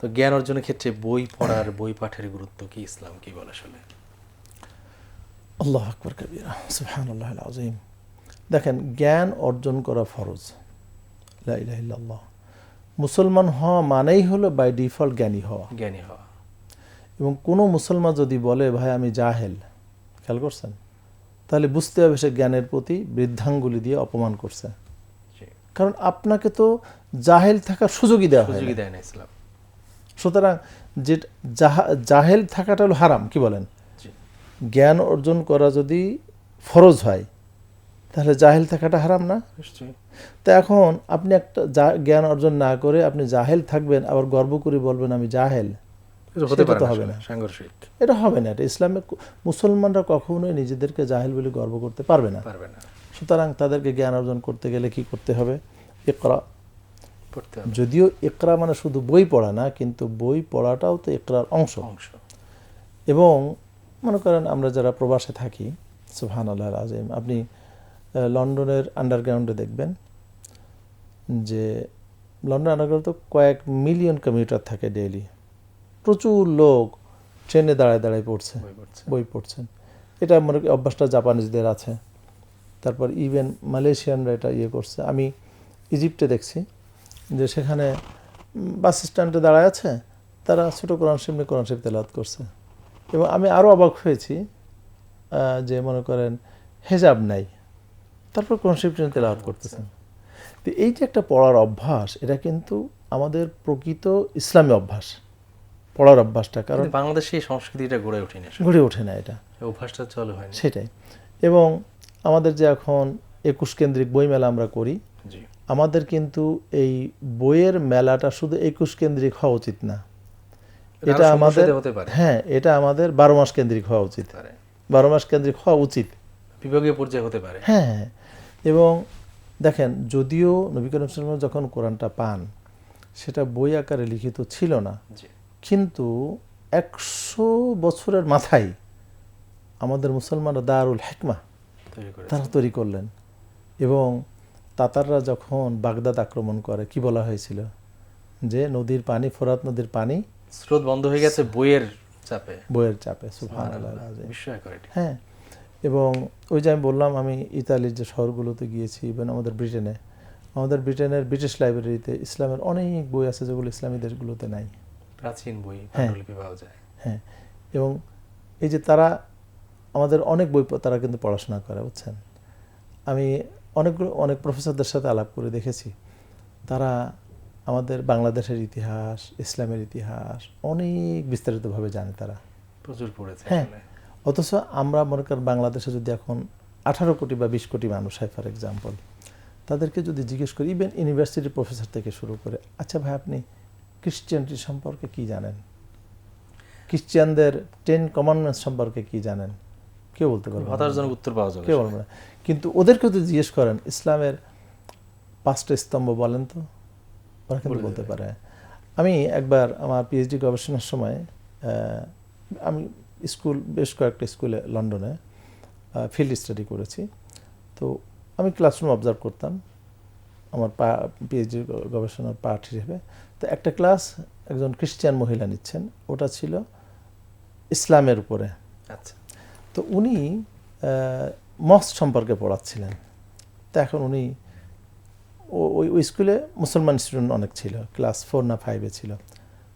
তো জ্ঞান অর্জনের ক্ষেত্রে বই পড়ার বই পাঠের গুরুত্ব কি ইসলাম কি বলে আসলে আল্লাহ আকবর কবিরা সুবহানাল্লাহ আজিম দেখেন জ্ঞান অর্জন করা ফরজ। লা মুসলমান হওয়া মানেই হলো বাই ডিফল্ট জ্ঞানী হওয়া। জ্ঞানী হওয়া। এবং কোনো মুসলমান যদি বলে ভাই আমি জাহেল খেয়াল করছেন? তাহলে বুঝতে হবে সে জ্ঞানের প্রতি বৃদ্ধাঙ্গুলি দিয়ে অপমান করছে। কারণ আপনাকে তো জাহেল থাকার সুযোগই দেওয়া হয় দেয় না ইসলাম। সুতরাং যে জাহেল থাকাটা হলো হারাম কি বলেন? জ্ঞান অর্জন করা যদি ফরজ হয় তাহলে জাহেল থাকাটা হারাম না? তো এখন আপনি একটা জ্ঞান অর্জন না করে আপনি জাহেল থাকবেন আবার গর্ব করে বলবেন আমি জাহেল সেটা হবে না। সাংঘর্ষিক। এটা হবে না এটা ইসলামে মুসলমানরা কখনোই নিজেদেরকে জাহেল বলে গর্ব করতে পারবে না। পারবে না। সুতরাং তাদেরকে জ্ঞান অর্জন করতে গেলে কি করতে হবে? ইকরা যদিও ইকরা মানে শুধু বই পড়া না কিন্তু বই পড়াটাও তো ইকরার অংশ। অংশ। এবং মনে করেন আমরা যারা প্রবাসে থাকি সুহান আল্লাহ আজিম আপনি লন্ডনের আন্ডারগ্রাউন্ডে দেখবেন যে লন্ডন আন্ডারগ্রাউন্ড তো কয়েক মিলিয়ন কমিউটার থাকে ডেইলি। প্রচুর লোক ট্রেনে দাঁড়ায় দাঁড়ায় পড়ছে বই পড়ছেন। এটা মনে করি অভ্যাসটা জাপানিজদের আছে। তারপর ইভেন মালয়েশিয়ানরা এটা ইয়ে করছে। আমি ইজিপ্টে দেখছি। যে সেখানে বাস স্ট্যান্ডে দাঁড়ায় আছে তারা ছোটো কোরআন শিবনে কোরআন শিব তেলাওয়াত করছে। এবং আমি আরও অবাক হয়েছি যে মনে করেন হেজাব নাই তারপর কোরআন শিব তেলাওয়াত করতেছেন। তো এই যে একটা পড়ার অভ্যাস এটা কিন্তু আমাদের প্রকৃত ইসলামী অভ্যাস পড়ার অভ্যাসটা কারণ বাংলাদেশে এই সংস্কৃতিটা গড়ে ওঠেনি আসলে। গড়ে ওঠে না এটা। অভ্যাসটা চালু হয়নি। সেটাই। এবং আমাদের যে এখন একুশ কেন্দ্রিক বইমেলা আমরা করি জি। আমাদের কিন্তু এই বইয়ের মেলাটা শুধু একুশ কেন্দ্রিক হওয়া উচিত না। এটা আমাদের হ্যাঁ এটা আমাদের বারো মাস কেন্দ্রিক হওয়া উচিত। বারো মাস কেন্দ্রিক হওয়া উচিত। বিভাগীয় পর্যায়ে হতে পারে। হ্যাঁ হ্যাঁ। এবং দেখেন যদিও নবী করিম সাল্লাম যখন কোরআনটা পান সেটা বই আকারে লিখিত ছিল না। কিন্তু একশো বছরের মাথায় আমাদের মুসলমানরা দারুল হেকমা তারা তৈরি করলেন। এবং তাতাররা যখন বাগদাদ আক্রমণ করে কি বলা হয়েছিল? যে নদীর পানি ফোরাত নদীর পানি স্রোত বন্ধ হয়ে গেছে বইয়ের চাপে। বইয়ের চাপে হ্যাঁ এবং ওই যে আমি বললাম আমি ইতালির যে শহরগুলোতে গিয়েছি ইভেন আমাদের ব্রিটেনে আমাদের ব্রিটেনের ব্রিটিশ লাইব্রেরিতে ইসলামের অনেক বই আছে যেগুলো ইসলামী দেশগুলোতে নাই। প্রাচীন বই হ্যাঁ। পাণ্ডুলিপি পাওয়া যায়। হ্যাঁ এবং এই যে তারা আমাদের অনেক বই তারা কিন্তু পড়াশোনা করে বুঝছেন? আমি অনেকগুলো অনেক প্রফেসরদের সাথে আলাপ করে দেখেছি। তারা আমাদের বাংলাদেশের ইতিহাস ইসলামের ইতিহাস অনেক বিস্তারিতভাবে জানে তারা। প্রচুর পড়েছে হ্যাঁ। অথচ আমরা মনে করেন বাংলাদেশে যদি এখন আঠারো কোটি বা বিশ কোটি মানুষ হয় ফর এক্সাম্পল তাদেরকে যদি জিজ্ঞেস করি ইভেন ইউনিভার্সিটির প্রফেসর থেকে শুরু করে আচ্ছা ভাই আপনি ক্রিশ্চিয়ানিটি সম্পর্কে কি জানেন? ক্রিশ্চিয়ানদের টেন কমান্ডমেন্টস সম্পর্কে কি জানেন? কেউ বলতে পারবে। হতাশজনক উত্তর পাওয়া যাবে। কেউ বলবে না। কিন্তু ওদেরকে যদি জিজ্ঞেস করেন ইসলামের পাঁচটা স্তম্ভ বলেন তো? ওরা কিন্তু বলতে পারে। আমি একবার আমার পিএইচডি গবেষণার সময় আমি স্কুল বেশ কয়েকটা স্কুলে লন্ডনে ফিল্ড স্টাডি করেছি। তো আমি ক্লাসরুম অবজার্ভ করতাম আমার পা পিএইচডি গবেষণার পাঠ হিসেবে। তো একটা ক্লাস একজন খ্রিস্টান মহিলা নিচ্ছেন ওটা ছিল ইসলামের উপরে। আচ্ছা। তো উনি মস্ক সম্পর্কে পড়াচ্ছিলেন। তো এখন উনি ওই ওই স্কুলে মুসলমান স্টুডেন্ট অনেক ছিল ক্লাস ফোর না ফাইভে ছিল।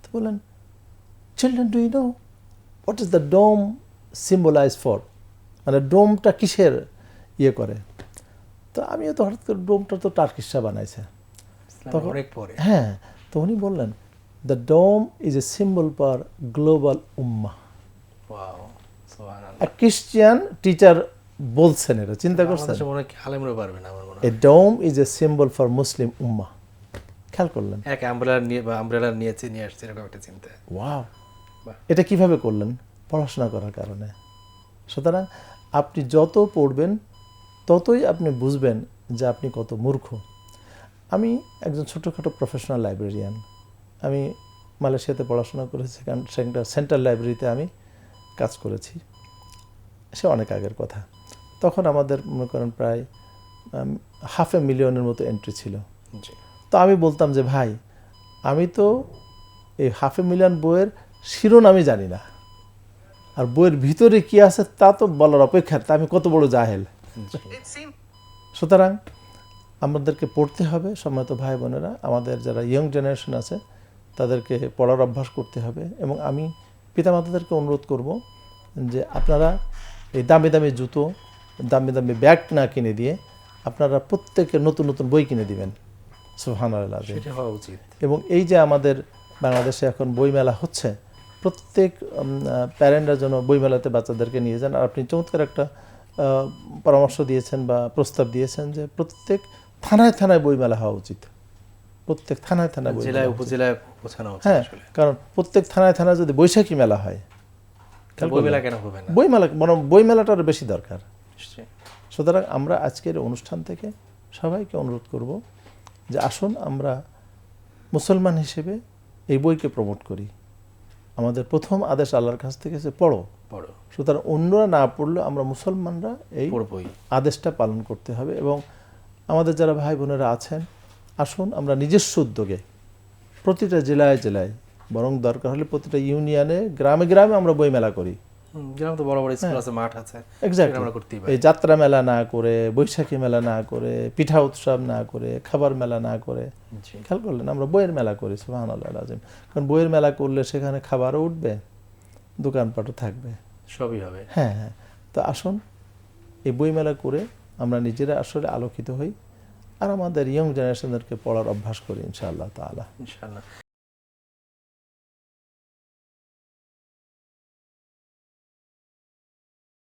তো বললেন children do you know what is the dome symbolize for মানে ডোমটা কিসের ইয়ে করে? তো আমিও তো হঠাৎ করে ডোমটা তো টার্কিশা বানাইছে। তখন- পরে। হ্যাঁ তো উনি বললেন the dome is a symbol for global Umma wow Christian teacher বলছেন এটা চিন্তা করছেন? হয় আলেমরা পারবে না আমার মনে এ হয়। Dome is a symbol for Muslim উম্মা খেয়াল করলেন? এক আমব্রেলার নিয়ে বা আমব্রেলার নিয়েছে নিয়ে আসছে এরকম একটা চিন্তা। ওয়াও এটা কীভাবে করলেন? পড়াশোনা করার কারণে। সুতরাং আপনি যত পড়বেন ততই আপনি বুঝবেন যে আপনি কত মূর্খ। আমি একজন ছোটোখাটো প্রফেশনাল লাইব্রেরিয়ান আমি মালয়েশিয়াতে পড়াশোনা করেছি সেখান সেখানকার সেন্ট্রাল লাইব্রেরিতে আমি কাজ করেছি। সে অনেক আগের কথা। তখন আমাদের মনে করেন প্রায় হাফ এ মিলিয়নের মতো এন্ট্রি ছিল। তো আমি বলতাম যে ভাই আমি তো এই হাফে মিলিয়ন বইয়ের শিরোনামই জানি না। আর বইয়ের ভিতরে কি আছে তা তো বলার অপেক্ষা তা আমি কত বড় জাহেল। সুতরাং আমাদেরকে পড়তে হবে সম্মত ভাই বোনেরা আমাদের যারা ইয়ং জেনারেশন আছে তাদেরকে পড়ার অভ্যাস করতে হবে এবং আমি পিতামাতাদেরকে অনুরোধ করব যে আপনারা এই দামি দামি জুতো দামি দামি ব্যাগ না কিনে দিয়ে আপনারা প্রত্যেকে নতুন নতুন বই কিনে দিবেন। সুহান উচিত। এবং এই যে আমাদের বাংলাদেশে এখন বইমেলা হচ্ছে প্রত্যেক প্যারেন্টরা যেন বইমেলাতে বাচ্চাদেরকে নিয়ে যান। আর আপনি চমৎকার একটা পরামর্শ দিয়েছেন বা প্রস্তাব দিয়েছেন যে প্রত্যেক থানায় থানায় বইমেলা হওয়া উচিত। প্রত্যেক থানায় থানায় জেলায় উপজেলায় পৌঁছানো হ্যাঁ কারণ প্রত্যেক থানায় থানায় যদি বৈশাখী মেলা হয় খেয়াল বই মেলা করবেন? কেন হবে না? বইমেলা বরং বইমেলাটার বেশি দরকার। সুতরাং আমরা আজকের অনুষ্ঠান থেকে সবাইকে অনুরোধ করব যে আসুন আমরা মুসলমান হিসেবে এই বইকে প্রমোট করি। আমাদের প্রথম আদেশ আল্লাহর কাছ থেকে যে পড়ো। বড় সুতরাং অন্যরা না পড়লে আমরা মুসলমানরা এই আদেশটা পালন করতে হবে এবং আমাদের যারা ভাই বোনেরা আছেন আসুন আমরা নিজস্ব উদ্যোগে প্রতিটা জেলায় জেলায় বরং দরকার হলে প্রতিটা ইউনিয়নে গ্রামে গ্রামে আমরা বইমেলা করি। গ্রামে তো বড় বড় স্কুল আছে মাঠ আছে সেটা এক্স্যাক্টলি আমরা করতেই পারি। এই যাত্রা মেলা না করে বৈশাখী মেলা না করে পিঠা উৎসব না করে খাবার মেলা না করে খেয়াল করলেন? আমরা বইয়ের মেলা করি সুহান আজিম কারণ বইয়ের মেলা করলে সেখানে খাবারও উঠবে দোকানপাটও থাকবে। সবই হবে। হ্যাঁ হ্যাঁ। তো আসুন এই বই মেলা করে আমরা নিজেরা আসলে আলোকিত হই। আর আমাদের ইয়ং জেনারেশনদেরকে পড়ার অভ্যাস করি ইনশাআল্লাহ তালা ইনশাআল্লাহ।